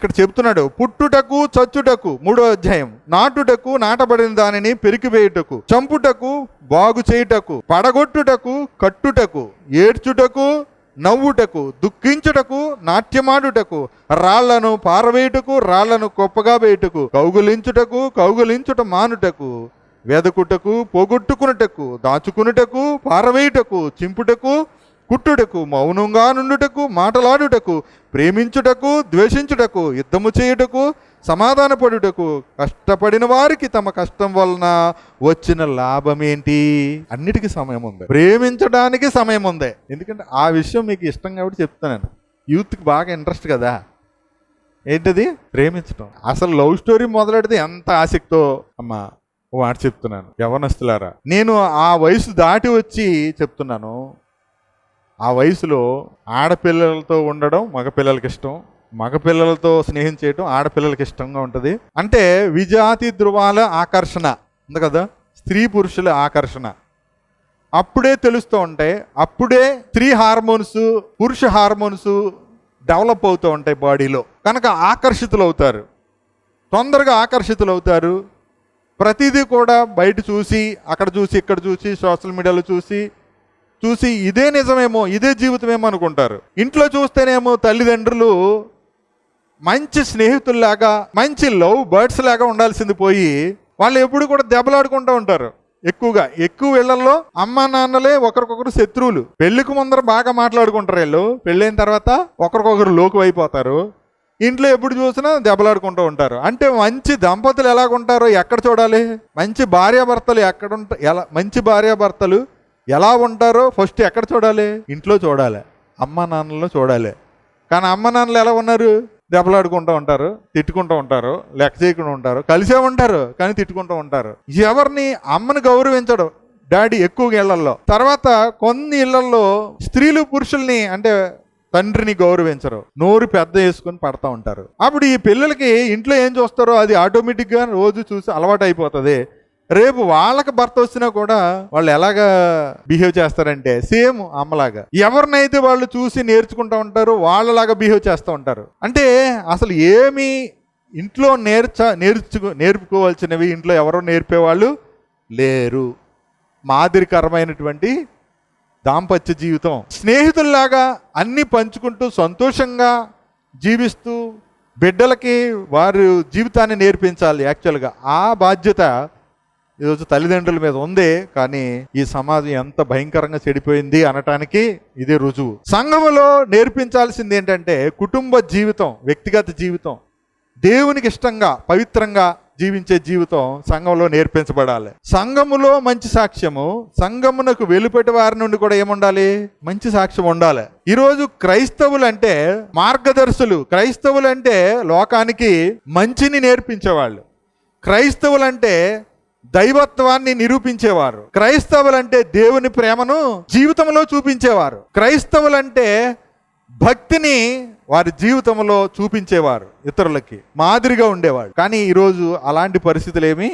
ఇక్కడ చెప్తున్నాడు పుట్టుటకు చచ్చుటకు మూడో అధ్యాయం నాటుటకు నాటబడిన దానిని పెరికివేయుటకు చంపుటకు బాగు చేయుటకు పడగొట్టుటకు కట్టుటకు ఏడ్చుటకు నవ్వుటకు దుఃఖించుటకు నాట్యమాడుటకు రాళ్ళను పారవేయుటకు రాళ్ళను గొప్పగా వేయుటకు కౌగులించుటకు కౌగులించుట మానుటకు వెదకుటకు పోగొట్టుకునుటకు దాచుకునుటకు పారవేయుటకు చింపుటకు కుట్టుటకు మౌనంగా నుండుటకు మాటలాడుటకు ప్రేమించుటకు ద్వేషించుటకు యుద్ధము చేయుటకు సమాధానపడుటకు కష్టపడిన వారికి తమ కష్టం వలన వచ్చిన లాభం ఏంటి అన్నిటికీ సమయం ఉంది. ప్రేమించడానికి సమయం ఉంది. ఎందుకంటే ఆ విషయం మీకు ఇష్టం కాబట్టి చెప్తున్నాను యూత్కి బాగా ఇంట్రెస్ట్ కదా. ఏంటది? ప్రేమించడం అసలు లవ్ స్టోరీ మొదలెడితే ఎంత ఆసక్తో అమ్మా వాడు మాట చెప్తున్నాను. యవనస్తులారా నేను ఆ వయసు దాటి వచ్చి చెప్తున్నాను. ఆ వయసులో ఆడపిల్లలతో ఉండడం మగపిల్లలకి ఇష్టం మగపిల్లలతో స్నేహం చేయడం ఆడపిల్లలకి ఇష్టంగా ఉంటుంది. అంటే విజాతి ధృవాల ఆకర్షణ ఉంది కదా? స్త్రీ పురుషుల ఆకర్షణ. అప్పుడే తెలుస్తూ ఉంటాయి అప్పుడే స్త్రీ హార్మోన్స్ పురుష హార్మోన్స్ డెవలప్ అవుతూ ఉంటాయి బాడీలో. కనుక ఆకర్షితులు అవుతారు. తొందరగా ఆకర్షితులు అవుతారు. ప్రతిదీ కూడా బయట చూసి అక్కడ చూసి ఇక్కడ చూసి సోషల్ మీడియాలో చూసి చూసి ఇదే నిజమేమో ఇదే జీవితమేమో అనుకుంటారు. ఇంట్లో చూస్తేనేమో తల్లిదండ్రులు మంచి స్నేహితుల్లాగా మంచి లవ్ బర్డ్స్ లాగా ఉండాల్సింది పోయి వాళ్ళు ఎప్పుడు కూడా దెబ్బలాడుకుంటూ ఉంటారు. ఎక్కువగా ఎక్కువ ఇళ్ళలో అమ్మ నాన్నలే ఒకరికొకరు శత్రువులు. పెళ్ళికి ముందర బాగా మాట్లాడుకుంటారు వీళ్ళు. పెళ్ళైన తర్వాత ఒకరికొకరు లోకు అయిపోతారు. ఇంట్లో ఎప్పుడు చూసినా దెబ్బలాడుకుంటూ ఉంటారు. అంటే మంచి దంపతులు ఎలాగుంటారో ఎక్కడ చూడాలి? మంచి భార్యాభర్తలు ఎక్కడ ఉంటా ఎలా మంచి భార్యాభర్తలు ఎలా ఉంటారో ఫస్ట్ ఎక్కడ చూడాలి? ఇంట్లో చూడాలి. అమ్మ నాన్నలో చూడాలి. కానీ అమ్మ నాన్నలు ఎలా ఉన్నారు? దెబ్బలాడుకుంటూ ఉంటారు తిట్టుకుంటూ ఉంటారు లెక్క చేయకుండా ఉంటారు కలిసే ఉంటారు కానీ తిట్టుకుంటూ ఉంటారు. ఎవరిని అమ్మని గౌరవించడం డాడీ ఎక్కువగా ఇళ్ళల్లో. తర్వాత కొన్ని ఇళ్ళల్లో స్త్రీలు పురుషుల్ని అంటే తండ్రిని గౌరవించరు. నోరు పెద్ద వేసుకొని పడతా ఉంటారు. అప్పుడు ఈ పిల్లలకి ఇంట్లో ఏం చూస్తారో అది ఆటోమేటిక్గా రోజు చూసి అలవాటు అయిపోతుంది రేపు వాళ్ళకి భర్త వచ్చినా కూడా వాళ్ళు ఎలాగా బిహేవ్ చేస్తారంటే సేమ్ అమ్మలాగా. ఎవరినైతే వాళ్ళు చూసి నేర్చుకుంటూ ఉంటారో వాళ్ళలాగా బిహేవ్ చేస్తూ ఉంటారు. అంటే అసలు ఏమి ఇంట్లో నేర్చ నేర్చుకో నేర్పుకోవాల్సినవి ఇంట్లో ఎవరో నేర్పేవాళ్ళు లేరు. మాదిరికరమైనటువంటి దాంపత్య జీవితం. స్నేహితుల్లాగా అన్నీ పంచుకుంటూ సంతోషంగా జీవిస్తూ బిడ్డలకి వారు జీవితాన్ని నేర్పించాలి యాక్చువల్గా. ఆ బాధ్యత ఈరోజు తల్లిదండ్రుల మీద ఉంది కానీ ఈ సమాజం ఎంత భయంకరంగా చెడిపోయింది అనటానికి ఇదే రుజువు. సంఘములో నేర్పించాల్సింది ఏంటంటే కుటుంబ జీవితం వ్యక్తిగత జీవితం దేవునికి ఇష్టంగా పవిత్రంగా జీవించే జీవితం సంఘంలో నేర్పించబడాలి. సంఘములో మంచి సాక్ష్యము సంఘమునకు వెలుపటి వారి నుండి కూడా ఏముండాలి? మంచి సాక్ష్యం ఉండాలి. ఈరోజు క్రైస్తవులు అంటే మార్గదర్శులు క్రైస్తవులు అంటే లోకానికి మంచిని నేర్పించేవాళ్ళు. క్రైస్తవులంటే దైవత్వాన్ని నిరూపించేవారు. క్రైస్తవులంటే దేవుని ప్రేమను జీవితంలో చూపించేవారు. క్రైస్తవులంటే భక్తిని వారి జీవితంలో చూపించేవారు ఇతరులకి మాదిరిగా ఉండేవాడు కానీ ఈరోజు అలాంటి పరిస్థితులు ఏమీ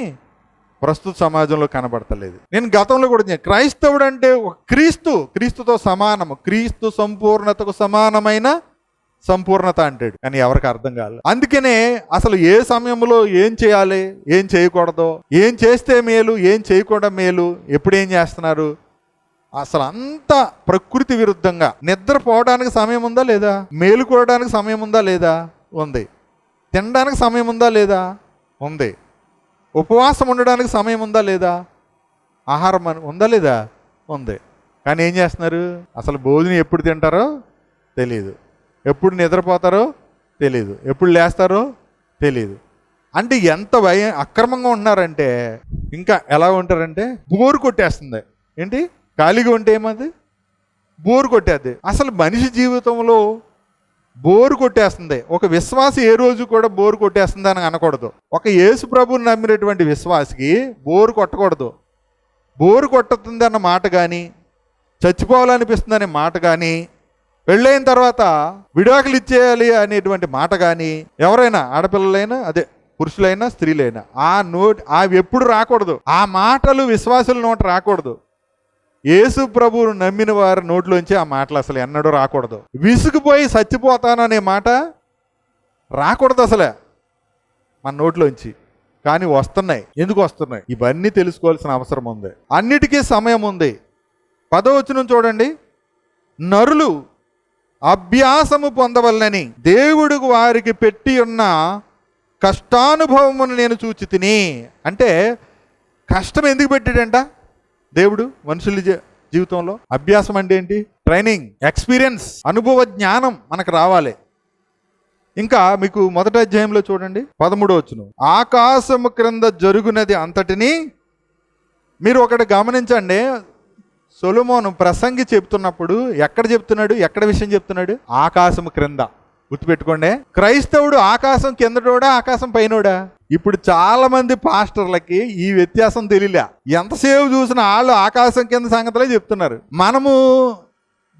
ప్రస్తుత సమాజంలో కనబడతలేదు. నేను గతంలో కూడా చెప్పాను, క్రైస్తవుడు అంటే క్రీస్తు క్రీస్తుతో సమానము క్రీస్తు సంపూర్ణతకు సమానమైన సంపూర్ణత అంటాడు. కానీ ఎవరికి అర్థం కాదు. అందుకనే అసలు ఏ సమయంలో ఏం చేయాలి ఏం చేయకూడదు ఏం చేస్తే మేలు ఏం చేయకుండా మేలు ఎప్పుడు ఏం చేస్తున్నారు? అసలు అంత ప్రకృతి విరుద్ధంగా నిద్రపోవడానికి సమయం ఉందా లేదా? మేలుకోవడానికి సమయం ఉందా లేదా? ఉంది. తినడానికి సమయం ఉందా లేదా? ఉంది. ఉపవాసం ఉండడానికి సమయం ఉందా లేదా? ఆహారం ఉందా లేదా? ఉంది. కానీ ఏం చేస్తున్నారు? అసలు భోజనం ఎప్పుడు తింటారో తెలియదు ఎప్పుడు నిద్రపోతారో తెలియదు ఎప్పుడు లేస్తారో తెలియదు అంటే ఎంత భయం అక్రమంగా ఉన్నారంటే ఇంకా ఎలా ఉంటారంటే బోరు కొట్టేస్తుంది. ఏంటి? ఖాళీగా ఉంటే ఏమది? బోరు కొట్టేది. అసలు మనిషి జీవితంలో బోరు కొట్టేస్తుంది. ఒక విశ్వాసి ఏ రోజు కూడా బోరు కొట్టేస్తుంది అని అనకూడదు. ఒక యేసు ప్రభుని నమ్మినటువంటి విశ్వాసికి బోరు కొట్టకూడదు. బోరు కొట్టుతుంది అన్న మాట కానీ చచ్చిపోవాలనిపిస్తుంది అనే మాట కానీ పెళ్ళైన తర్వాత విడాకులు ఇచ్చేయాలి అనేటువంటి మాట కానీ ఎవరైనా ఆడపిల్లలైనా అదే పురుషులైనా స్త్రీలైనా ఆ నోటి అవి ఎప్పుడు రాకూడదు. ఆ మాటలు విశ్వాసుల నోటి రాకూడదు. యేసు ప్రభువును నమ్మిన వారి నోట్లోంచి ఆ మాటలు అసలు ఎన్నడూ రాకూడదు. విసుగుపోయి చచ్చిపోతాననే మాట రాకూడదు అసలే మన నోట్లోంచి. కానీ వస్తున్నాయి. ఎందుకు వస్తున్నాయి? ఇవన్నీ తెలుసుకోవాల్సిన అవసరం ఉంది. అన్నిటికీ సమయం ఉంది. పదవచనం చూడండి. నరులు అభ్యాసము పొందవలనని దేవుడు వారికి పెట్టి ఉన్న కష్టానుభవమును నేను చూచి తిని అంటే కష్టం ఎందుకు పెట్టాడంట? దేవుడు మనుషుల జీ- జీవితంలో అభ్యాసం అంటే ఏంటి? ట్రైనింగ్ ఎక్స్పీరియన్స్ అనుభవ జ్ఞానం మనకు రావాలి. ఇంకా మీకు మొదటి అధ్యాయంలో చూడండి పదమూడో వచ్చును ఆకాశము క్రింద జరుగునది అంతటిని మీరు ఒకటి గమనించండి సొలుమోను ప్రసంగి చెప్తున్నప్పుడు ఎక్కడ చెప్తున్నాడు? ఎక్కడ విషయం చెప్తున్నాడు? ఆకాశం క్రింద. గుర్తుపెట్టుకోండి. క్రైస్తవుడు ఆకాశం కిందటోడా ఆకాశం పైనోడా? ఇప్పుడు చాలా మంది పాస్టర్లకి ఈ వ్యత్యాసం తెలియలే. ఎంతసేపు చూసినా వాళ్ళు ఆకాశం కింద సంగతులే చెప్తున్నారు. మనము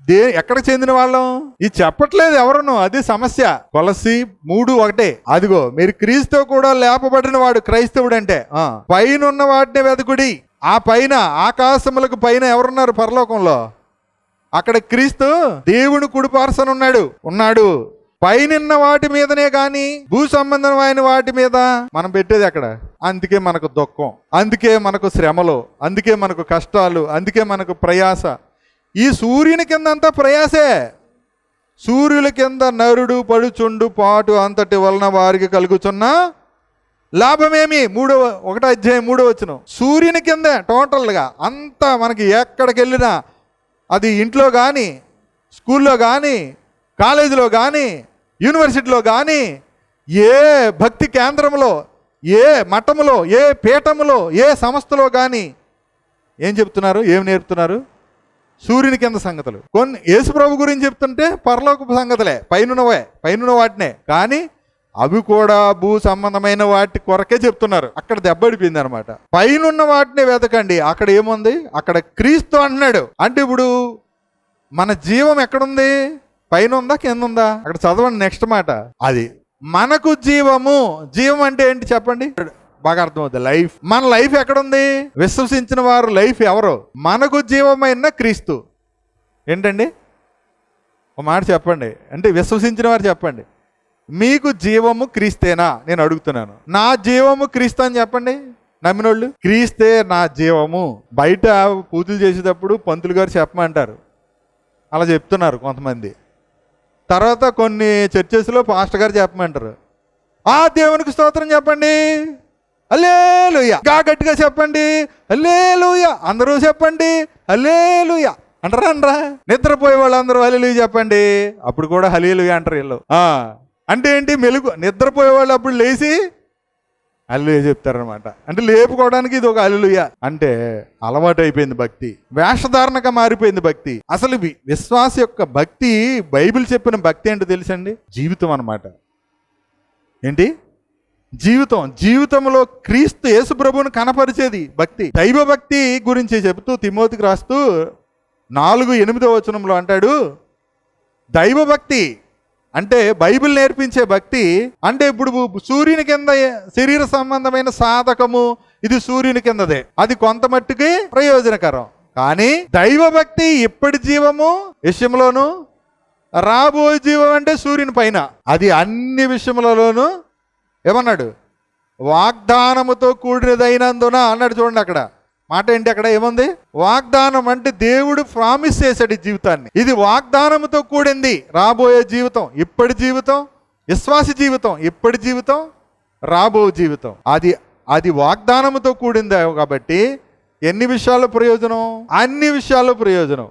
దే ఎక్కడికి చెందిన వాళ్ళం? ఇది చెప్పట్లేదు ఎవరును? అది సమస్య. కొలసి మూడు ఒకటే. అదిగో మీరు క్రీస్తు కూడా లేపబడిన వాడు క్రైస్తవుడు అంటే పైన ఉన్న వాటిని వెతుకుడి ఆ పైన ఆకాశములకు పైన ఎవరున్నారు పరలోకంలో? అక్కడ క్రీస్తు దేవుని కుడిపార్సన ఉన్నాడు. ఉన్నాడు. పైనన్న వాటి మీదనే గాని భూ సంబంధమైన వాటి మీద మనం పెట్టేది అక్కడ అందుకే మనకు దుఃఖం అందుకే మనకు శ్రమలు అందుకే మనకు కష్టాలు అందుకే మనకు ప్రయాస. ఈ సూర్యుని కింద అంతా ప్రయాసే. సూర్యుల కింద నరుడు పడుచుండు పాటు అంతటి వలన వారికి కలుగుచున్న లాభమేమి? మూడవ ఒకటో అధ్యాయం మూడో వచ్చిన సూర్యుని కిందే టోటల్గా అంతా మనకి ఎక్కడికి వెళ్ళినా అది ఇంట్లో కానీ స్కూల్లో కానీ కాలేజీలో కానీ యూనివర్సిటీలో కానీ ఏ భక్తి కేంద్రంలో ఏ మఠములో ఏ పీఠములో ఏ సంస్థలో కానీ ఏం చెప్తున్నారు? ఏం నేర్పుతున్నారు? సూర్యుని కింద సంగతులు. కొన్ని యేసుప్రభు గురించి చెప్తుంటే పరలోక సంగతులే. పైనున్నవే పైనున్న వాటినే. కానీ అవి కూడా భూ సంబంధమైన వాటి కొరకే చెప్తున్నారు. అక్కడ దెబ్బడిపోయింది అనమాట పైనున్న వాటిని వెతకండి. అక్కడ ఏముంది? అక్కడ క్రీస్తు అంటున్నాడు. అంటే ఇప్పుడు మన జీవం ఎక్కడుంది? పైన ఉందా కింద ఉందా అక్కడ చదవండి నెక్స్ట్ మాట. అది మనకు జీవము. జీవం అంటే ఏంటి చెప్పండి? బాగా అర్థమవుతుంది. లైఫ్. మన లైఫ్ ఎక్కడుంది? విశ్వసించిన వారు లైఫ్ ఎవరు? మనకు జీవమైన క్రీస్తు. ఏంటండి? ఒక మాట చెప్పండి. అంటే విశ్వసించిన వారు చెప్పండి. మీకు జీవము క్రీస్తేనా? నేను అడుగుతున్నాను. నా జీవము క్రీస్తు అని చెప్పండి. నమ్మినోళ్ళు? క్రీస్తే నా జీవము. బయట పూజలు చేసేటప్పుడు పంతులు గారు చెప్పమంటారు. అలా చెప్తున్నారు కొంతమంది. తర్వాత కొన్ని చర్చెస్లో పాస్టర్ గారు చెప్పమంటారు. ఆ దేవునికి స్తోత్రం చెప్పండి. అల్లేలుయ గా గట్టిగా చెప్పండి. అల్లేలుయ అందరూ చెప్పండి. అల్లేలుయ అంటారా అనరా నిద్రపోయే వాళ్ళందరూ హలీలు చెప్పండి. అప్పుడు కూడా హలీలు అంటారు వీళ్ళు. అంటే ఏంటి? మెలుగు నిద్రపోయే వాళ్ళు అప్పుడు లేచి అల్లుయ చెప్తారనమాట అంటే లేపుకోవడానికి ఇది ఒక అల్లుయ అంటే అలవాటు అయిపోయింది భక్తి. వేషధారణగా మారిపోయింది భక్తి. అసలు విశ్వాస యొక్క భక్తి బైబిల్ చెప్పిన భక్తి ఏంటో తెలుసండి? జీవితం అనమాట ఏంటి? జీవితం. జీవితంలో క్రీస్తు యేసు ప్రభువును కనపరిచేది భక్తి. దైవ భక్తి గురించి చెబుతూ తిమోతికి రాస్తూ నాలుగు ఎనిమిదో వచనంలో అంటాడు దైవ భక్తి అంటే బైబిల్ నేర్పించే భక్తి అంటే ఇప్పుడు సూర్యుని కింద శరీర సంబంధమైన సాధకము ఇది సూర్యుని కిందదే. అది కొంత మట్టుకి ప్రయోజనకరం. కానీ దైవ భక్తి ఇప్పటి జీవము విషయంలోను రాబోయే జీవం అంటే సూర్యుని పైన. అది అన్ని విషయములలోనూ ఏమన్నాడు? వాగ్దానముతో కూడినదైనందున అన్నాడు చూడండి అక్కడ. మాట ఏంటి అక్కడ? ఏముంది? వాగ్దానం అంటే దేవుడు ప్రామిస్ చేశాడు ఈ జీవితాన్ని. ఇది వాగ్దానంతో కూడింది రాబోయే జీవితం ఇప్పటి జీవితం విశ్వాస జీవితం ఇప్పటి జీవితం రాబో జీవితం. అది అది వాగ్దానంతో కూడింది కాబట్టి ఎన్ని విషయాల్లో ప్రయోజనం? అన్ని విషయాల్లో ప్రయోజనం.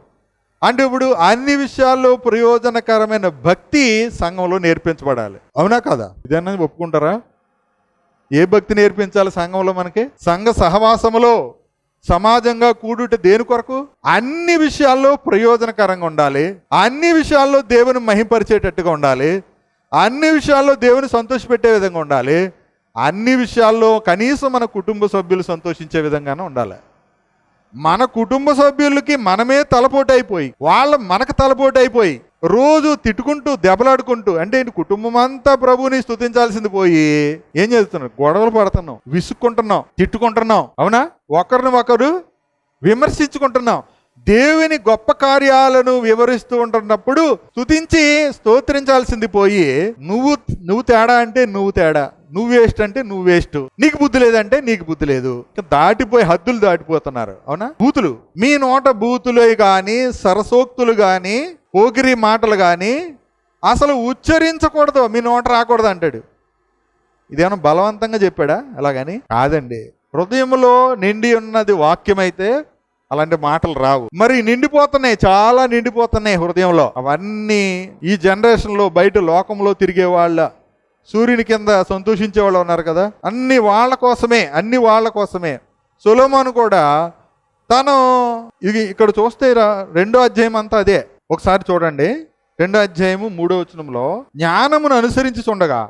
అంటే ఇప్పుడు అన్ని విషయాల్లో ప్రయోజనకరమైన భక్తి సంఘంలో నేర్పించబడాలి. అవునా కదా? ఇదన్నది ఒప్పుకుంటారా? ఏ భక్తి నేర్పించాలి సంఘంలో మనకి? సంఘ సహవాసములో. సమాజంగా కూడుట దేని కొరకు? అన్ని విషయాల్లో ప్రయోజనకరంగా ఉండాలి. అన్ని విషయాల్లో దేవుని మహింపరిచేటట్టుగా ఉండాలి. అన్ని విషయాల్లో దేవుని సంతోషపెట్టే విధంగా ఉండాలి. అన్ని విషయాల్లో కనీసం మన కుటుంబ సభ్యులు సంతోషించే విధంగానే ఉండాలి. మన కుటుంబ సభ్యులకి మనమే తలపోటు అయిపోయి వాళ్ళ మనకు తలపోటు అయిపోయి రోజు తిట్టుకుంటూ దెబ్బలాడుకుంటూ అంటే కుటుంబం అంతా ప్రభువుని స్తుతించాల్సింది పోయి ఏం చేస్తున్నాం? గొడవలు పడుతున్నాం విసుక్కుంటున్నాం తిట్టుకుంటున్నాం. అవునా? ఒకరిని ఒకరు విమర్శించుకుంటున్నాం. దేవుని గొప్ప కార్యాలను వివరిస్తూ ఉంటున్నప్పుడు స్తుతించి స్తోత్రించాల్సింది పోయి నువ్వు నువ్వు తేడా అంటే నువ్వు తేడా. నువ్వు వేస్ట్ అంటే నువ్వు వేస్ట్ నీకు బుద్ధి లేదంటే నీకు బుద్ధి లేదు. దాటిపోయి హద్దులు దాటిపోతున్నారు. అవునా? బూతులు. మీ నోట బూతులే గాని సరసోక్తులు గాని పోగిరి మాటలు గాని అసలు ఉచ్చరించకూడదు. మీ నోట రాకూడదు అంటాడు. ఇదేమన్నా బలవంతంగా చెప్పాడా? అలాగని కాదండి. హృదయంలో నిండి ఉన్నది వాక్యమైతే అలాంటి మాటలు రావు. మరి నిండిపోతున్నాయి. చాలా నిండిపోతున్నాయి హృదయంలో. అవన్నీ ఈ జనరేషన్లో బయట లోకంలో తిరిగే వాళ్ళ సూర్యుని కింద సంతోషించే వాళ్ళు ఉన్నారు కదా. అన్ని వాళ్ళ కోసమే అన్ని వాళ్ళ కోసమే. సులోమాను కూడా తను ఇది ఇక్కడ చూస్తే రా- రెండో అధ్యాయం అంతా అదే. ఒకసారి చూడండి. రెండో అధ్యాయము మూడో వచనంలో జ్ఞానమును అనుసరించి చూడగా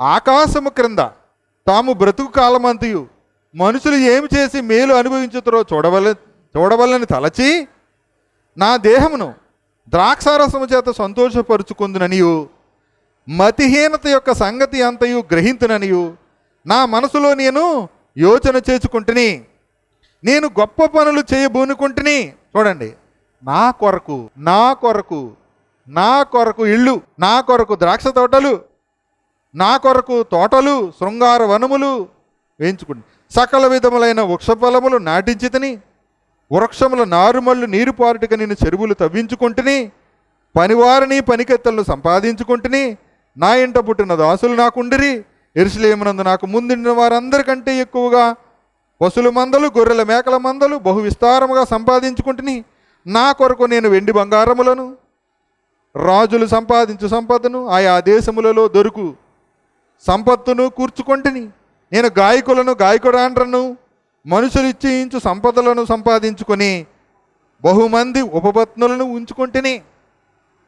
ఆకాశము క్రింద తాము బ్రతుకు కాలమంతయు మనుషులు ఏమి చేసి మేలు అనుభవించుతారో చూడవల చూడవలని తలచి నా దేహమును ద్రాక్షారసము చేత సంతోషపరుచుకుందుననియు మతిహీనత యొక్క సంగతి అంతయు గ్రహింతుననియు. నా మనసులో నేను యోచన చేసుకుంటుని నేను గొప్ప పనులు చేయబూనుకుంటుని చూడండి నా కొరకు నా కొరకు నా కొరకు ఇళ్ళు నా కొరకు ద్రాక్ష తోటలు నా కొరకు తోటలు శృంగార వనములు వేయించుకుంటు సకల విధములైన వృక్షఫలములు నాటించితిని వృక్షముల నారుమళ్ళు నీరు పారుటక నేను చెరువులు తవ్వించుకుంటుని పనివారిని పనికెత్తలను సంపాదించుకుంటుని నా ఇంట పుట్టిన దాసులు నాకుండిరి. ఎరుసలేమునందు నాకు ముందుండిన వారందరికంటే ఎక్కువగా పశుల మందలు గొర్రెల మేకల మందలు బహు విస్తారముగా సంపాదించుకుంటుని నా కొరకు నేను వెండి బంగారములను రాజులు సంపాదించు సంపదను ఆయా దేశములలో దొరుకు సంపత్తును కూర్చుకొంటిని. నేను గాయకులను గాయకుడాండ్రను మనుషులు ఇచ్చేయించు సంపదలను సంపాదించుకొని బహుమంది ఉపపత్నులను ఉంచుకుంటేనే.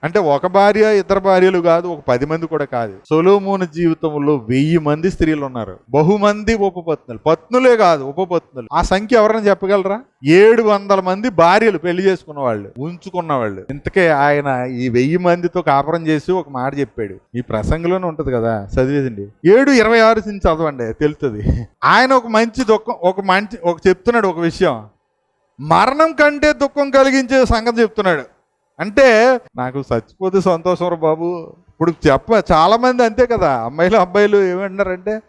అంటే ఒక భార్య ఇతర భార్యలు కాదు ఒక పది మంది కూడా కాదు. సొలోమోను జీవితంలో వెయ్యి మంది స్త్రీలు ఉన్నారు. బహుమంది ఉపపత్నులు పత్నులే. కాదు ఉపపత్నులు ఆ సంఖ్య ఎవరైనా చెప్పగలరా? ఏడు వందల మంది భార్యలు పెళ్ళి చేసుకున్న వాళ్ళు ఉంచుకున్న వాళ్ళు. ఇంతకే ఆయన ఈ వెయ్యి మందితో కాపురం చేసి ఒక మాట చెప్పాడు. ఈ ప్రసంగంలోనే ఉంటది కదా చదివేదండి. ఏడు ఇరవై ఆరు నుంచి చదవండి తెలుస్తుంది ఆయన ఒక మంచి దుఃఖం ఒక మంచి ఒక చెప్తున్నాడు ఒక విషయం. మరణం కంటే దుఃఖం కలిగించే సంగతి చెప్తున్నాడు. అంటే నాకు చచ్చిపోతే సంతోషం రా బాబు. ఇప్పుడు చెప్ప చాలామంది అంతే కదా. అమ్మాయిలు అబ్బాయిలు ఏమంటున్నారంటే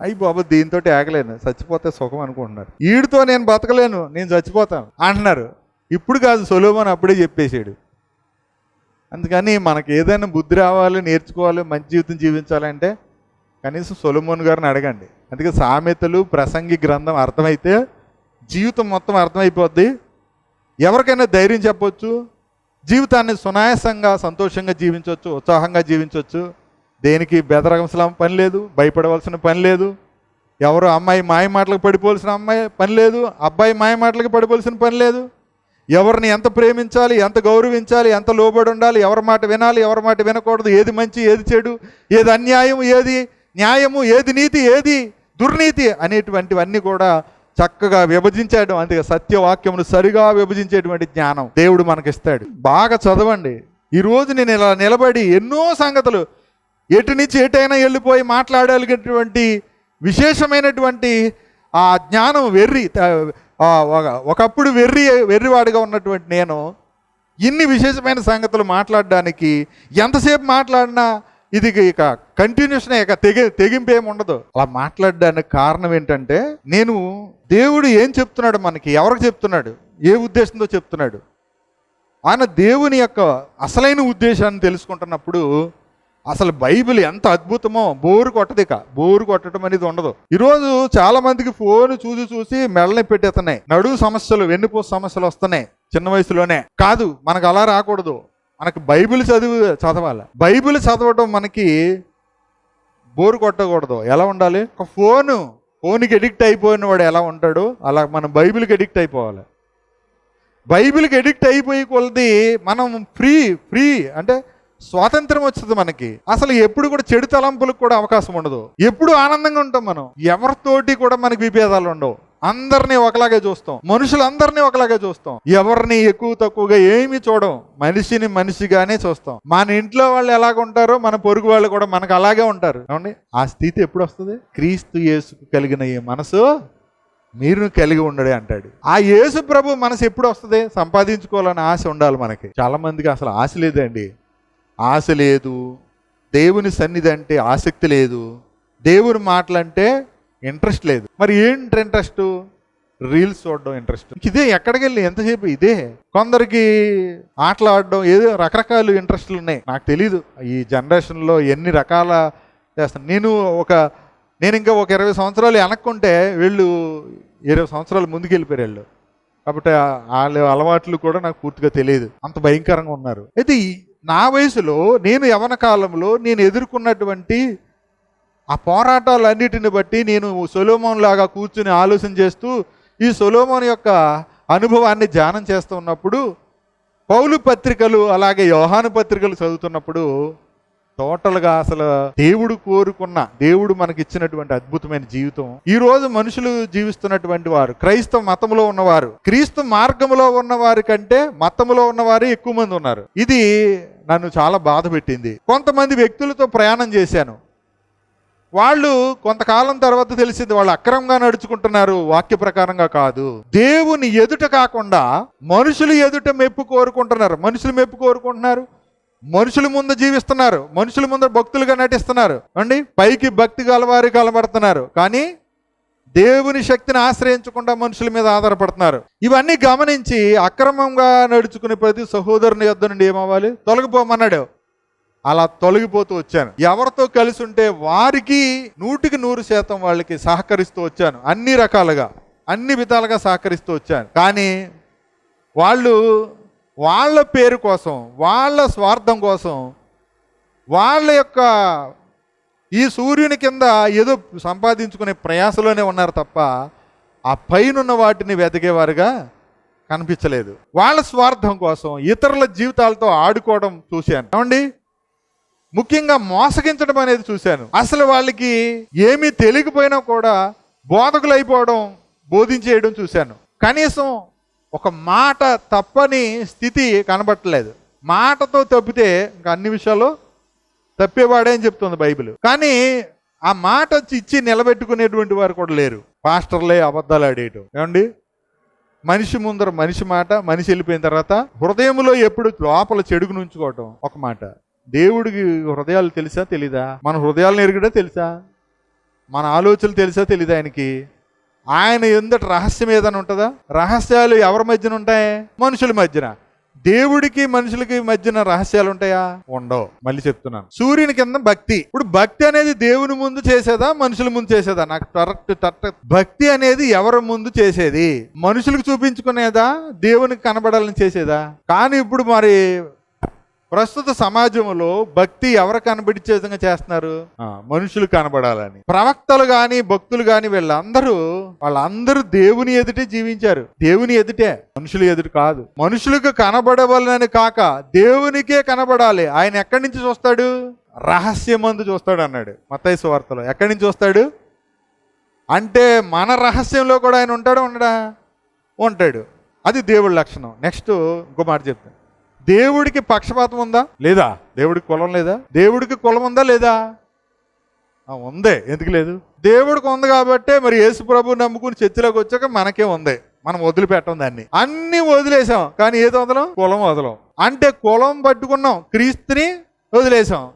అయ్యి బాబు దీంతో ఆగలేను. చచ్చిపోతే సుఖం అనుకుంటున్నారు. వీడితో నేను బతకలేను. నేను చచ్చిపోతాను. అంటున్నారు. ఇప్పుడు కాదు సొలోమన్ అప్పుడే చెప్పేశాడు. అందుకని మనకి ఏదైనా బుద్ధి రావాలి నేర్చుకోవాలి మంచి జీవితం జీవించాలంటే కనీసం సొలమోన్ గారిని అడగండి. అందుకే సామెతలు ప్రసంగి గ్రంథం అర్థమైతే జీవితం మొత్తం అర్థమైపోద్ది. ఎవరికైనా ధైర్యం చెప్పొచ్చు. జీవితాన్ని సునాయాసంగా సంతోషంగా జీవించవచ్చు ఉత్సాహంగా జీవించవచ్చు దేనికి బెదరగంసలం పని లేదు భయపడవలసిన పని లేదు. ఎవరు అమ్మాయి మాయ మాటలకు పడిపోవలసిన అమ్మాయి పని లేదు అబ్బాయి మాయ మాటలకు పడిపోవలసిన పని లేదు. ఎవరిని ఎంత ప్రేమించాలి ఎంత గౌరవించాలి ఎంత లోబడి ఉండాలి ఎవరి మాట వినాలి ఎవరి మాట వినకూడదు ఏది మంచి ఏది చెడు ఏది అన్యాయం ఏది న్యాయము ఏది నీతి ఏది దుర్నీతి అనేటువంటివన్నీ కూడా చక్కగా విభజించడం. అందుకే సత్యవాక్యమును సరిగా విభజించేటువంటి జ్ఞానం దేవుడు మనకిస్తాడు. బాగా చదవండి. ఈరోజు నేను ఇలా నిలబడి ఎన్నో సంగతులు ఎటు నుంచి ఎటైనా వెళ్ళిపోయి మాట్లాడగలిగినటువంటి విశేషమైనటువంటి ఆ జ్ఞానం వెర్రి ఒక- ఒకప్పుడు వెర్రి వెర్రివాడిగా ఉన్నటువంటి నేను ఇన్ని విశేషమైన సంగతులు మాట్లాడడానికి ఎంతసేపు మాట్లాడినా ఇది ఇక కంటిన్యూషన్ ఇక తెగి తెగింపు ఏమి ఉండదు అలా మాట్లాడడానికి కారణం ఏంటంటే నేను దేవుడు ఏం చెప్తున్నాడు మనకి? ఎవరికి చెప్తున్నాడు? ఏ ఉద్దేశంతో చెప్తున్నాడు? ఆయన దేవుని యొక్క అసలైన ఉద్దేశాన్ని తెలుసుకుంటున్నప్పుడు అసలు బైబిల్ ఎంత అద్భుతమో బోరు కొట్టదిక బోరు కొట్టడం అనేది ఉండదు. ఈరోజు చాలా మందికి ఫోన్ చూసి చూసి మెడల్ని పెట్టేస్తున్నాయి. నడువు సమస్యలు వెన్నుపూస సమస్యలు వస్తున్నాయి చిన్న వయసులోనే. కాదు మనకు అలా రాకూడదు. మనకి బైబిల్ చదువు చదవాలి. బైబిల్ చదవడం మనకి బోరు కొట్టకూడదు. ఎలా ఉండాలి? ఒక ఫోను ఫోన్కి ఎడిక్ట్ అయిపోయిన వాడు ఎలా ఉంటాడో? అలా మనం బైబిల్కి ఎడిక్ట్ అయిపోవాలి. బైబిల్కి ఎడిక్ట్ అయిపోయి కొలది మనం ఫ్రీ ఫ్రీ అంటే స్వాతంత్రం వచ్చింది మనకి. అసలు ఎప్పుడు కూడా చెడు తలంపులకు కూడా అవకాశం ఉండదు. ఎప్పుడు ఆనందంగా ఉంటాం మనం. ఎవరితోటి కూడా మనకి విభేదాలు ఉండవు. అందరినీ ఒకలాగే చూస్తాం. మనుషులందరినీ ఒకలాగే చూస్తాం. ఎవరిని ఎక్కువ తక్కువగా ఏమి చూడం. మనిషిని మనిషిగానే చూస్తాం. మన ఇంట్లో వాళ్ళు ఎలాగ ఉంటారో మన పొరుగు వాళ్ళు కూడా మనకు అలాగే ఉంటారు. ఏమండి? ఆ స్థితి ఎప్పుడు వస్తుంది క్రీస్తు యేసుకు కలిగిన ఈ మనసు మీరు కలిగి ఉండడే అంటాడు. ఆ యేసు ప్రభు మనసు ఎప్పుడు వస్తుంది సంపాదించుకోవాలని ఆశ ఉండాలి మనకి. చాలా మందికి అసలు ఆశ లేదండి. ఆశ లేదు. దేవుని సన్నిధి అంటే ఆసక్తి లేదు. దేవుని మాటలంటే ఇంట్రెస్ట్ లేదు. మరి ఏంటి ఇంట్రెస్ట్? రీల్స్ చూడడం ఇంట్రెస్ట్. ఇదే ఎక్కడికి వెళ్ళి? ఎంతసేపు? ఇదే. కొందరికి ఆటలు ఆడడం ఏదో రకరకాల ఇంట్రెస్ట్లు ఉన్నాయి. నాకు తెలీదు. ఈ జనరేషన్లో ఎన్ని రకాల చేస్తాను నేను ఒక నేను ఇంకా ఒక ఇరవై సంవత్సరాలు వెనక్కుంటే వీళ్ళు ఇరవై సంవత్సరాలు ముందుకు వెళ్ళిపోయారు వీళ్ళు. కాబట్టి వాళ్ళ అలవాట్లు కూడా నాకు పూర్తిగా తెలియదు అంత భయంకరంగా ఉన్నారు. అయితే నా వయసులో నేను యవన కాలంలో నేను ఎదుర్కొన్నటువంటి ఆ పోరాటాలన్నిటిని బట్టి నేను సొలోమోన్ లాగా కూర్చుని ఆలోచన చేస్తూ ఈ సొలోమోన్ యొక్క అనుభవాన్ని ధ్యానం చేస్తూ ఉన్నప్పుడు పౌలు పత్రికలు అలాగే యోహాను పత్రికలు చదువుతున్నప్పుడు టోటల్గా అసలు దేవుడు కోరుకున్న దేవుడు మనకి ఇచ్చినటువంటి అద్భుతమైన జీవితం. ఈ రోజు మనుషులు జీవిస్తున్నటువంటి వారు క్రైస్తవ మతంలో ఉన్నవారు క్రీస్తు మార్గంలో ఉన్నవారి కంటే మతంలో ఉన్నవారు ఎక్కువ మంది ఉన్నారు. ఇది నన్ను చాలా బాధ పెట్టింది. కొంతమంది వ్యక్తులతో ప్రయాణం చేశాను. వాళ్ళు కొంతకాలం తర్వాత తెలిసింది వాళ్ళు అక్రమంగా నడుచుకుంటున్నారు వాక్య ప్రకారంగా కాదు. దేవుని ఎదుట కాకుండా మనుషులు ఎదుట మెప్పు కోరుకుంటున్నారు. మనుషులు మెప్పు కోరుకుంటున్నారు. మనుషుల ముందు జీవిస్తున్నారు. మనుషుల ముందు భక్తులుగా నటిస్తున్నారు. అండి? పైకి భక్తి గలవారు కలబడుతున్నారు కానీ దేవుని శక్తిని ఆశ్రయించకుండా మనుషుల మీద ఆధారపడుతున్నారు. ఇవన్నీ గమనించి అక్రమంగా నడుచుకునే ప్రతి సహోదరుని యొద్ద నుండి ఏమవ్వాలి? తొలగిపోమన్నాడు. అలా తొలగిపోతూ వచ్చాను. ఎవరితో కలిసి ఉంటే వారికి నూటికి నూరు శాతం వాళ్ళకి సహకరిస్తూ వచ్చాను. అన్ని రకాలుగా అన్ని విధాలుగా సహకరిస్తూ వచ్చాను. కానీ వాళ్ళు వాళ్ళ పేరు కోసం వాళ్ళ స్వార్థం కోసం వాళ్ళ యొక్క ఈ సూర్యుని కింద ఏదో సంపాదించుకునే ప్రయాసలోనే ఉన్నారు తప్ప ఆ పైనున్న వాటిని వెతికేవారుగా కనిపించలేదు. వాళ్ళ స్వార్థం కోసం ఇతరుల జీవితాలతో ఆడుకోవడం చూశాను. ఏమండి? ముఖ్యంగా మోసగించడం అనేది చూశాను. అసలు వాళ్ళకి ఏమీ తెలియకపోయినా కూడా బోధకులు అయిపోవడం బోధించేయడం చూశాను. కనీసం ఒక మాట తప్పని స్థితి కనబట్టలేదు. మాటతో తప్పితే ఇంకా అన్ని విషయాల్లో తప్పేవాడే అని చెప్తుంది బైబిల్. కానీ ఆ మాట ఇచ్చి నిలబెట్టుకునేటువంటి వారు కూడా లేరు. పాస్టర్లే అబద్ధాలు ఆడేయటం. ఏమండి? మనిషి ముందర మనిషి మాట మనిషి వెళ్ళిపోయిన తర్వాత హృదయంలో ఎప్పుడు లోపల చెడుగు నుంచుకోవటం ఒక మాట. దేవుడికి హృదయాలు తెలుసా తెలీదా? మన హృదయాలను ఎరుగుడా తెలుసా? మన ఆలోచనలు తెలుసా తెలీదా ఆయనకి? ఆయన ఎందట రహస్యం ఏదైనా ఉంటుందా? రహస్యాలు ఎవరి మధ్యన ఉంటాయి? మనుషుల మధ్యన. దేవుడికి మనుషులకి మధ్యన రహస్యాలు ఉంటాయా? ఉండవు. మళ్ళీ చెప్తున్నాను. సూర్యుని కింద భక్తి. ఇప్పుడు భక్తి అనేది దేవుని ముందు చేసేదా మనుషుల ముందు చేసేదా? నాకు కరెక్ట్ కరెక్ట్. భక్తి అనేది ఎవరి ముందు చేసేది? మనుషులకు చూపించుకునేదా? దేవునికి కనబడాలని చేసేదా? కానీ ఇప్పుడు మరి ప్రస్తుత సమాజంలో భక్తి ఎవరు కనబడిచే విధంగా చేస్తున్నారు? మనుషులు కనబడాలని. ప్రవక్తలు గాని భక్తులు గాని వీళ్ళందరూ వాళ్ళందరూ దేవుని ఎదుటే జీవించారు. దేవుని ఎదుటే మనుషులు ఎదుటి కాదు. మనుషులకు కనబడవలనని కాక దేవునికే కనబడాలి. ఆయన ఎక్కడి నుంచి చూస్తాడు? రహస్యమందు చూస్తాడు అన్నాడు మత్తయి వార్తలో. ఎక్కడి నుంచి చూస్తాడు? అంటే మన రహస్యంలో కూడా ఆయన ఉంటాడు ఉండడా? ఉంటాడు. అది దేవుడి లక్షణం. నెక్స్ట్ ఇంకో మాట చెప్తాను. దేవుడికి పక్షపాతం ఉందా? లేదా? దేవుడికి కులం లేదా? దేవుడికి కులం ఉందా లేదా? ఉందే. ఎందుకు లేదు? దేవుడికి ఉంది కాబట్టే మరి యేసు ప్రభు నమ్ముకుని చర్చిలోకి వచ్చాక మనకే ఉంది. మనం వదిలిపెట్టం దాన్ని. అన్ని వదిలేసాం. కానీ ఏది వదలం? కులం వదలం. అంటే కులం పట్టుకున్నాం. క్రీస్తుని వదిలేసాం.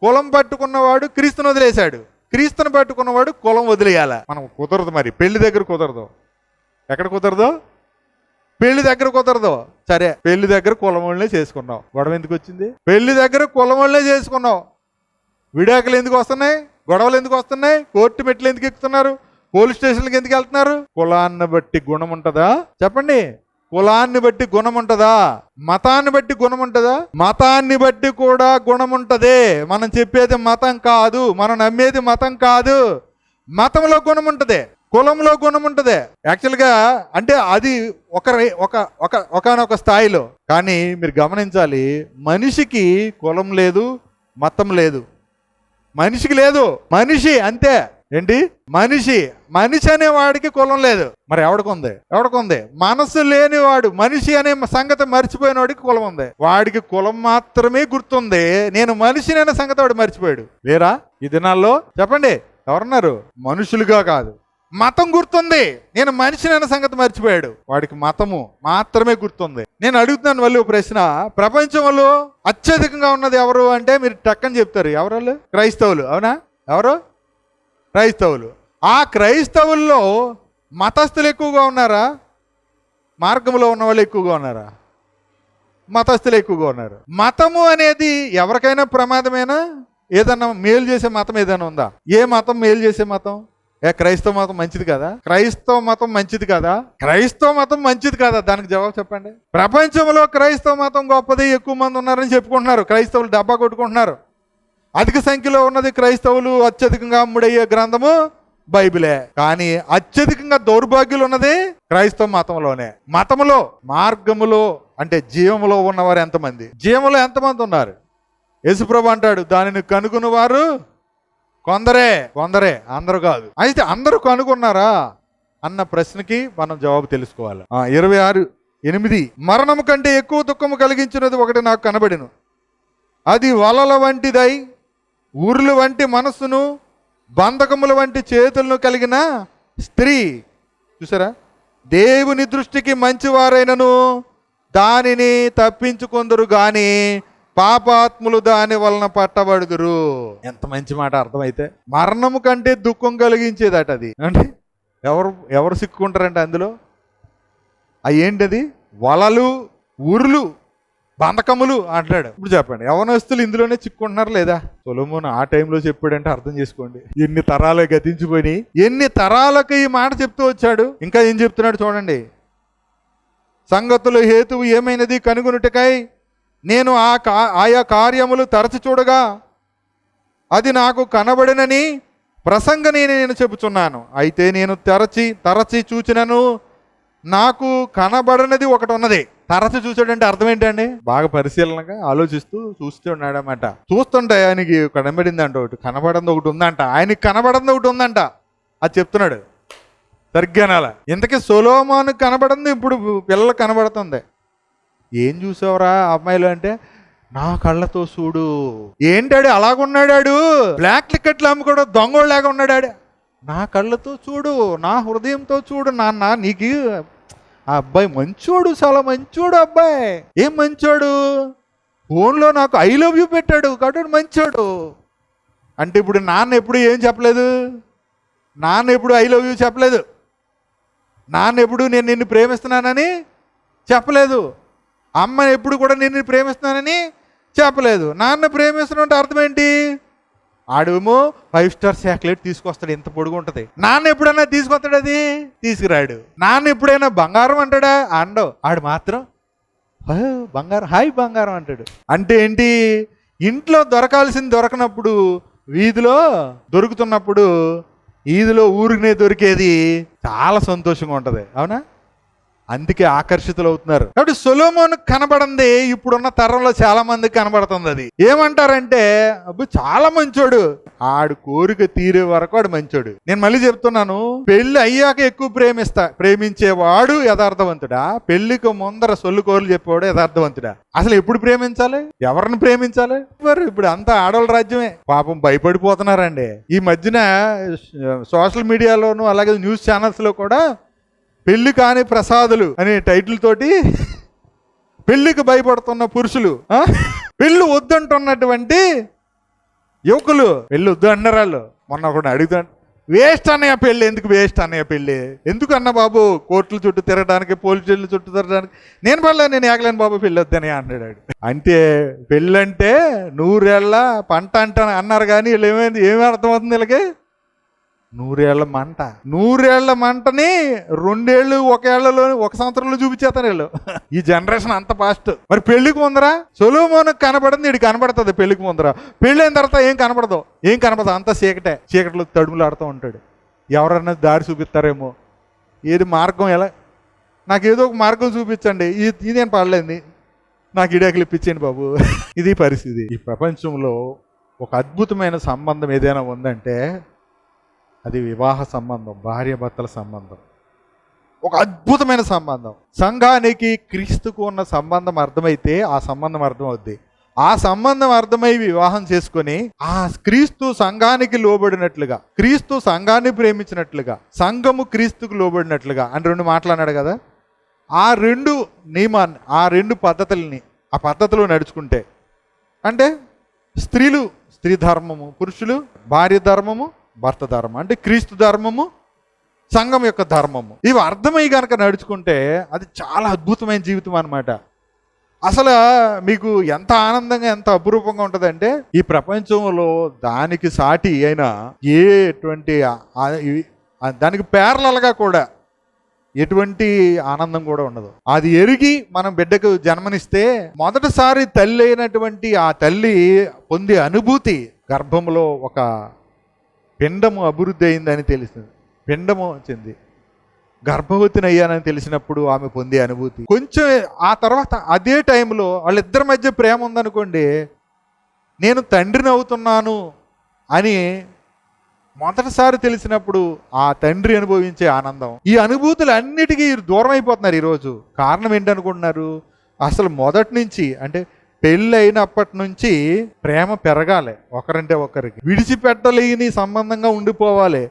కులం పట్టుకున్నవాడు క్రీస్తుని వదిలేశాడు. క్రీస్తుని పట్టుకున్నవాడు కులం వదిలేయాల. మనం కుదరదు మరి. పెళ్ళి దగ్గర కుదరదు. ఎక్కడ కుదరదు? పెళ్ళి దగ్గర కుదరదు. సరే పెళ్ళి దగ్గర కులం చేసుకున్నావు. గొడవ ఎందుకు వచ్చింది? పెళ్ళి దగ్గర కులం చేసుకున్నావు. విడాకులు ఎందుకు వస్తున్నాయి? గొడవలు ఎందుకు వస్తున్నాయి? కోర్టు మెట్లు ఎందుకు ఎక్కుతున్నారు? పోలీస్ స్టేషన్లకు ఎందుకు వెళ్తున్నారు? కులాన్ని బట్టి గుణం ఉంటుందా? చెప్పండి. కులాన్ని బట్టి గుణం ఉంటుందా? మతాన్ని బట్టి గుణం ఉంటుందా? మతాన్ని బట్టి కూడా గుణం ఉంటుంది. మనం చెప్పేది మతం కాదు. మనం నమ్మేది మతం కాదు. మతంలో గుణం ఉంటుంది. కులంలో గుణం ఉంటుంది. యాక్చువల్గా అంటే అది ఒక ఒక ఒక ఒకనొక స్థాయిలో. కానీ మీరు గమనించాలి మనిషికి కులం లేదు మతం లేదు. మనిషికి లేదు మనిషి అంతే. ఏంటి? మనిషి మనిషి అనే వాడికి కులం లేదు. మరి ఎవడికి ఉంది? ఎవడికి ఉంది? మనసు లేనివాడు మనిషి అనే సంగతి మర్చిపోయిన వాడికి కులం ఉంది. వాడికి కులం మాత్రమే గుర్తుంది. నేను మనిషిని అనే సంగతి వాడు మర్చిపోయాడు. లేరా ఈ దినాల్లో చెప్పండి. ఎవరున్నారు? మనుషులుగా కాదు. మతం గుర్తుంది. నేను మనిషిని అన్న సంగతి మర్చిపోయాడు. వాడికి మతము మాత్రమే గుర్తుంది. నేను అడుగుతున్నాను వాళ్ళు ప్రశ్న. ప్రపంచంలో అత్యధికంగా ఉన్నది ఎవరు అంటే మీరు టక్కని చెప్తారు. ఎవరు వాళ్ళు? క్రైస్తవులు. అవునా? ఎవరు? క్రైస్తవులు. ఆ క్రైస్తవుల్లో మతస్థులు ఎక్కువగా ఉన్నారా? మార్గంలో ఉన్న వాళ్ళు ఎక్కువగా ఉన్నారా? మతస్థులు ఎక్కువగా ఉన్నారు. మతము అనేది ఎవరికైనా ప్రమాదమేనా? ఏదన్నా మేలు చేసే మతం ఏదైనా ఉందా? ఏ మతం మేలు చేసే మతం? ఏ క్రైస్తవ మతం మంచిది కదా? క్రైస్తవ మతం మంచిది కదా? క్రైస్తవ మతం మంచిది కదా? దానికి జవాబు చెప్పండి. ప్రపంచంలో క్రైస్తవ మతం గొప్పది ఎక్కువ మంది ఉన్నారని చెప్పుకుంటున్నారు. క్రైస్తవులు డబ్బా కొట్టుకుంటున్నారు. అధిక సంఖ్యలో ఉన్నది క్రైస్తవులు అత్యధికంగా అమ్ముడయ్యే గ్రంథము బైబిలే. కానీ అత్యధికంగా దౌర్భాగ్యులు ఉన్నది క్రైస్తవ మతంలోనే. మతములో మార్గములో అంటే జీవములో ఉన్నవారు ఎంతమంది? జీవంలో ఎంతమంది ఉన్నారు? యేసుప్రభు అంటాడు దానిని కనుగొని వారు కొందరే కొందరే అందరూ కాదు. అయితే అందరూ కనుగొన్నారా? అన్న ప్రశ్నకి మనం జవాబు తెలుసుకోవాలి. ఇరవై ఆరు ఎనిమిది. మరణము కంటే ఎక్కువ దుఃఖము కలిగించినది ఒకటి నాకు కనబడిను. అది వలల వంటిదై ఊర్లు వంటి మనస్సును బంధకముల వంటి చేతులను కలిగిన స్త్రీ. చూసారా? దేవుని దృష్టికి మంచివారైనను దానిని తప్పించుకొందరు కానీ పాపాత్ములు దాని వలన పట్టబడుదురు. ఎంత మంచి మాట అర్థమైతే. మరణము కంటే దుఃఖం కలిగించేదట అది. అంటే ఎవరు ఎవరు సిక్కుంటారంటే అందులో? అవి ఏంటది? వలలు ఉరులు బంధకములు అంటాడు. ఇప్పుడు చెప్పండి యవనస్తులు ఇందులోనే చిక్కుంటున్నారు లేదా? సొలమోన్ ఆ టైంలో చెప్పాడంటే అర్థం చేసుకోండి. ఎన్ని తరాలు గతించిపోయినాయి. ఎన్ని తరాలకు ఈ మాట చెప్తూ వచ్చాడు? ఇంకా ఏం చెప్తున్నాడు చూడండి. సంగతుల హేతువు ఏమైనది కనుగొనుటకై నేను ఆ కా ఆయా కార్యములు తరచి చూడగా అది నాకు కనబడినని ప్రసంగని నేను చెబుతున్నాను అయితే నేను తెరచి తరచి చూచినను నాకు కనబడినది ఒకటి ఉన్నది. తరచి చూసాడంటే అర్థం ఏంటండి? బాగా పరిశీలనగా ఆలోచిస్తూ చూస్తూ ఉన్నాడనమాట చూస్తుంటే ఆయనకి కనబడింది అంట ఒకటి. కనబడింది ఒకటి ఉందంట. ఆయనకి కనబడింది ఒకటి ఉందంట. అది చెప్తున్నాడు. సరిగ్గా ఇంతకీ సొలోమాను కనబడింది ఇప్పుడు పిల్లలు కనబడుతుంది. ఏం చూసావురా అమ్మాయిలు అంటే నా కళ్ళతో చూడు. ఏంటాడు అలాగున్నాడాడు? బ్లాక్ టికెట్లు అమ్ముకోవడం దొంగోళ్ళలాగా ఉన్నాడాడు. నా కళ్ళతో చూడు నా హృదయంతో చూడు నాన్న నీకు ఆ అబ్బాయి మంచోడు చాలా మంచోడు అబ్బాయి. ఏం మంచోడు? ఫోన్లో నాకు ఐ లవ్ యూ పెట్టాడు కాబట్టి మంచోడు. అంటే ఇప్పుడు నాన్న ఎప్పుడు ఏం చెప్పలేదు? నాన్న ఎప్పుడు ఐ లవ్ యూ చెప్పలేదు? నాన్న ఎప్పుడు నేను నిన్ను ప్రేమిస్తున్నానని చెప్పలేదు? అమ్మ ఎప్పుడు కూడా నిన్ను ప్రేమిస్తున్నానని చెప్పలేదు. నాన్న ప్రేమిస్తున్న అర్థం ఏంటి? ఆడేమో ఫైవ్ స్టార్ చాక్లెట్ తీసుకొస్తాడు ఎంత పొడుగు ఉంటుంది. నాన్న ఎప్పుడైనా తీసుకొస్తాడు అది? తీసుకురాడు. నాన్న ఎప్పుడైనా బంగారం అంటాడా? అండవు. ఆడు మాత్రం బంగారం హాయ్ బంగారం అంటాడు. అంటే ఏంటి? ఇంట్లో దొరకాల్సింది దొరకనప్పుడు వీధిలో దొరుకుతున్నప్పుడు వీధిలో ఊరికినే దొరికేది చాలా సంతోషంగా ఉంటుంది. అవునా? అందుకే ఆకర్షితులు అవుతున్నారు కాబట్టి సొలోమోన్ కనబడింది ఇప్పుడున్న తరంలో చాలా మందికి కనబడుతుంది అది. ఏమంటారంటే అబ్బు చాలా మంచోడు. ఆడు కోరిక తీరే వరకు ఆడు మంచోడు. నేను మళ్ళీ చెప్తున్నాను పెళ్ళి అయ్యాక ఎక్కువ ప్రేమిస్తా ప్రేమించేవాడు యథార్థవంతుడా? పెళ్ళికి ముందర సొల్లు కోరులు చెప్పేవాడు యథార్థవంతుడా? అసలు ఎప్పుడు ప్రేమించాలి? ఎవరిని ప్రేమించాలి? మరి ఇప్పుడు అంతా ఆడవాళ్ళ రాజ్యమే. పాపం భయపడిపోతున్నారండి. ఈ మధ్యన సోషల్ మీడియాలోను అలాగే న్యూస్ ఛానల్స్లో కూడా పెళ్ళి కాని ప్రసాదులు అనే టైటిల్ తోటి పెళ్ళికి భయపడుతున్న పురుషులు పెళ్ళి వద్దంటున్నటువంటి యువకులు పెళ్ళి వద్దు అన్నారు వాళ్ళు. మొన్న ఒకటి అడుగుతాను వేస్ట్ అన్నయ్య పెళ్ళి ఎందుకు వేస్ట్ అన్నయ్య పెళ్ళి ఎందుకు అన్న బాబు కోర్టుల చుట్టూ తిరగడానికి పోలీస్ చుట్టూ తిరగడానికి? నేను పడలే నేను ఏగలేను బాబు పెళ్ళి వద్దని అన్నాడు అంటే పెళ్ళంటే నూరేళ్ళ పంట అంట అన్నారు కానీ వీళ్ళు ఏమైంది? ఏమి అర్థమవుతుంది వీళ్ళకి? నూరేళ్ళ మంట. నూరేళ్ళ మంటని రెండేళ్ళు ఒకేళ్ళలో ఒక సంవత్సరంలో చూపించేస్తారు వీళ్ళు. ఈ జనరేషన్ అంత ఫాస్ట్. మరి పెళ్ళికి ముందరా? సొలోమోన్ కనబడింది వీడు కనబడుతుంది పెళ్ళికి ముందర. పెళ్ళైన తర్వాత ఏం కనబడదు? ఏం కనబడదు? అంత చీకటే. చీకట్లో తడుములు ఆడుతూ ఉంటాడు. ఎవరన్నా దారి చూపిస్తారేమో? ఏది మార్గం ఎలా? నాకు ఏదో ఒక మార్గం చూపించండి. ఇది ఇదేం పడలేదు. నాకు ఇడాకులు ఇప్పించండి బాబు. ఇది పరిస్థితి. ఈ ప్రపంచంలో ఒక అద్భుతమైన సంబంధం ఏదైనా ఉందంటే అది వివాహ సంబంధం భార్య భర్తల సంబంధం. ఒక అద్భుతమైన సంబంధం. సంఘానికి క్రీస్తుకు ఉన్న సంబంధం అర్థమైతే ఆ సంబంధం అర్థమవుద్ది. ఆ సంబంధం అర్థమై వివాహం చేసుకొని ఆ క్రీస్తు సంఘానికి లోబడినట్లుగా క్రీస్తు సంఘాన్ని ప్రేమించినట్లుగా సంఘము క్రీస్తుకు లోబడినట్లుగా అని రెండు మాట్లాడాడు కదా? ఆ రెండు నియమాన్ని ఆ రెండు పద్ధతుల్ని ఆ పద్ధతిలో నడుచుకుంటే అంటే స్త్రీలు స్త్రీ ధర్మము పురుషులు భార్య ధర్మము భర్త ధర్మం అంటే క్రీస్తు ధర్మము సంఘం యొక్క ధర్మము. ఇవి అర్థమై కనుక నడుచుకుంటే అది చాలా అద్భుతమైన జీవితం అన్నమాట. అసలు మీకు ఎంత ఆనందంగా ఎంత అపురూపంగా ఉంటుందంటే ఈ ప్రపంచంలో దానికి సాటి అయిన ఏ ఎటువంటి దానికి పేర్లలుగా కూడా ఎటువంటి ఆనందం కూడా ఉండదు. అది ఎరిగి మనం బిడ్డకు జన్మనిస్తే మొదటిసారి తల్లి అయినటువంటి ఆ తల్లి పొందే అనుభూతి గర్భంలో ఒక పిండము అభివృద్ధి అయిందని తెలిసింది. పిండము వచ్చింది. గర్భవతిని అయ్యానని తెలిసినప్పుడు ఆమె పొందే అనుభూతి. కొంచెం ఆ తర్వాత అదే టైంలో వాళ్ళిద్దరి మధ్య ప్రేమ ఉందనుకోండి నేను తండ్రిని అవుతున్నాను అని మొదటిసారి తెలిసినప్పుడు ఆ తండ్రి అనుభవించే ఆనందం. ఈ అనుభూతులు అన్నిటికీ దూరం అయిపోతున్నారు ఈరోజు. కారణం ఏంటనుకుంటున్నారు? అసలు మొదటి నుంచి అంటే పెళ్ళి అయినప్పటి నుంచి ప్రేమ పెరగాలి ఒకరంటే ఒకరికి. విడిచిపెట్టలేని సంబంధంగా ఉండిపోవాలి.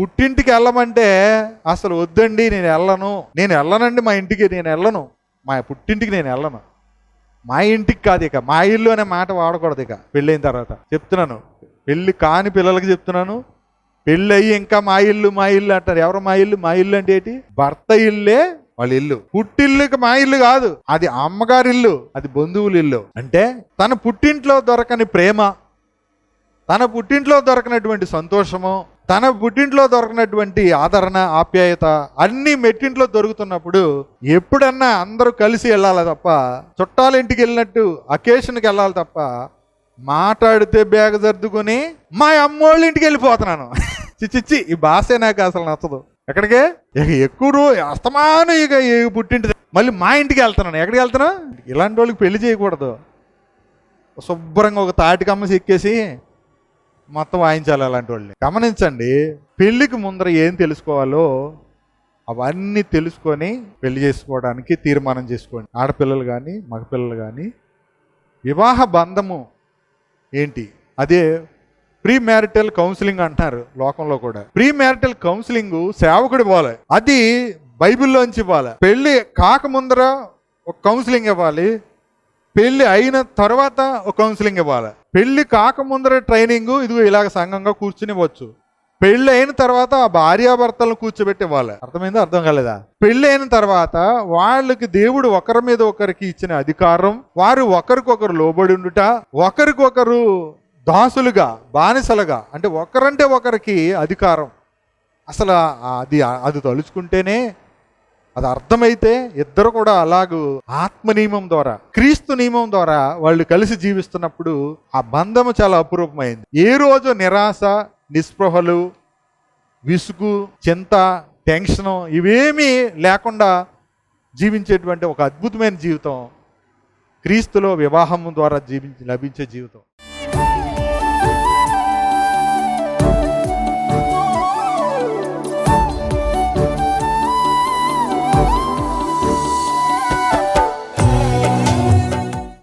పుట్టింటికి వెళ్ళమంటే అసలు వద్దండి నేను వెళ్ళను. నేను వెళ్ళనండి మా ఇంటికి నేను వెళ్ళను. మా పుట్టింటికి నేను వెళ్ళను. మా ఇంటికి కాదు ఇక మా ఇల్లు అనే మాట వాడకూడదు ఇక పెళ్ళైన తర్వాత. చెప్తున్నాను. పెళ్ళి కాని పిల్లలకి చెప్తున్నాను. పెళ్ళి అయ్యి ఇంకా మా ఇల్లు మా ఇల్లు అంటారు. ఎవరు మా ఇల్లు? మా ఇల్లు అంటే ఏంటి? భర్త ఇల్లే వాళ్ళ ఇల్లు. పుట్టిల్లుకి మా ఇల్లు కాదు అది అమ్మగారి ఇల్లు అది బంధువుల ఇల్లు. అంటే? తన పుట్టింట్లో దొరకని ప్రేమ తన పుట్టింట్లో దొరకనటువంటి సంతోషము తన పుట్టింట్లో దొరకనటువంటి ఆదరణ ఆప్యాయత అన్ని మెట్టింట్లో దొరుకుతున్నప్పుడు ఎప్పుడన్నా అందరూ కలిసి వెళ్ళాలి తప్ప చుట్టాల ఇంటికి వెళ్ళినట్టు అకేషన్కి వెళ్ళాలి తప్ప మాట్లాడితే బ్యాగ్ సర్దుకొని మా అమ్మోళ్ళ ఇంటికి వెళ్ళిపోతున్నాను. చిచ్చిచ్చి ఈ భాషే నాకు అసలు నచ్చదు. ఎక్కడికే? ఇక ఎక్కువ రోజు అస్తమానం ఇక పుట్టింటిది. మళ్ళీ మా ఇంటికి వెళ్తున్నాను. ఎక్కడికి వెళ్తున్నాను ఇలాంటి వాళ్ళకి పెళ్ళి చేయకూడదు. శుభ్రంగా ఒక తాటికమ్మ ఎక్కేసి మొత్తం వాయించాలి అలాంటి వాళ్ళని. గమనించండి పెళ్ళికి ముందర ఏం తెలుసుకోవాలో అవన్నీ తెలుసుకొని పెళ్ళి చేసుకోవడానికి తీర్మానం చేసుకోండి. ఆడపిల్లలు కానీ మగపిల్లలు కానీ వివాహ బంధము ఏంటి? అదే ప్రీ మ్యారిటల్ కౌన్సిలింగ్ అంటున్నారు లోకంలో కూడా. ప్రీ మ్యారిటల్ కౌన్సిలింగ్ సేవకుడు ఇవ్వాలి. అది బైబిల్లోంచి ఇవ్వాలి. కాక కాకముందర ఒక కౌన్సిలింగ్ ఇవ్వాలి. పెళ్ళి అయిన తర్వాత ఒక కౌన్సిలింగ్ ఇవ్వాలి. పెళ్ళి కాకముందర ట్రైనింగ్ ఇదిగో ఇలాగ సంఘంగా కూర్చుని ఇవ్వచ్చు పెళ్ళి అయిన తర్వాత ఆ భార్యాభర్తలను కూర్చోబెట్టి ఇవ్వాలి. అర్థమైందో? అర్థం కాలేదా? పెళ్ళి అయిన తర్వాత వాళ్ళకి దేవుడు ఒకరి మీద ఒకరికి ఇచ్చిన అధికారం వారు ఒకరికొకరు లోబడి ఉండుట ఒకరికొకరు దాసులుగా బానిసలుగా అంటే ఒకరంటే ఒకరికి అధికారం. అసలు అది అది తలుచుకుంటేనే అది అర్థమైతే ఇద్దరు కూడా అలాగూ ఆత్మ నియమం ద్వారా క్రీస్తు నియమం ద్వారా వాళ్ళు కలిసి జీవిస్తున్నప్పుడు ఆ బంధము చాలా అపురూపమైంది. ఏ రోజు నిరాశ నిస్పృహలు విసుగు చింత టెన్షన్ ఇవేమీ లేకుండా జీవించేటువంటి ఒక అద్భుతమైన జీవితం క్రీస్తులో వివాహం ద్వారా జీవించి లభించే జీవితం.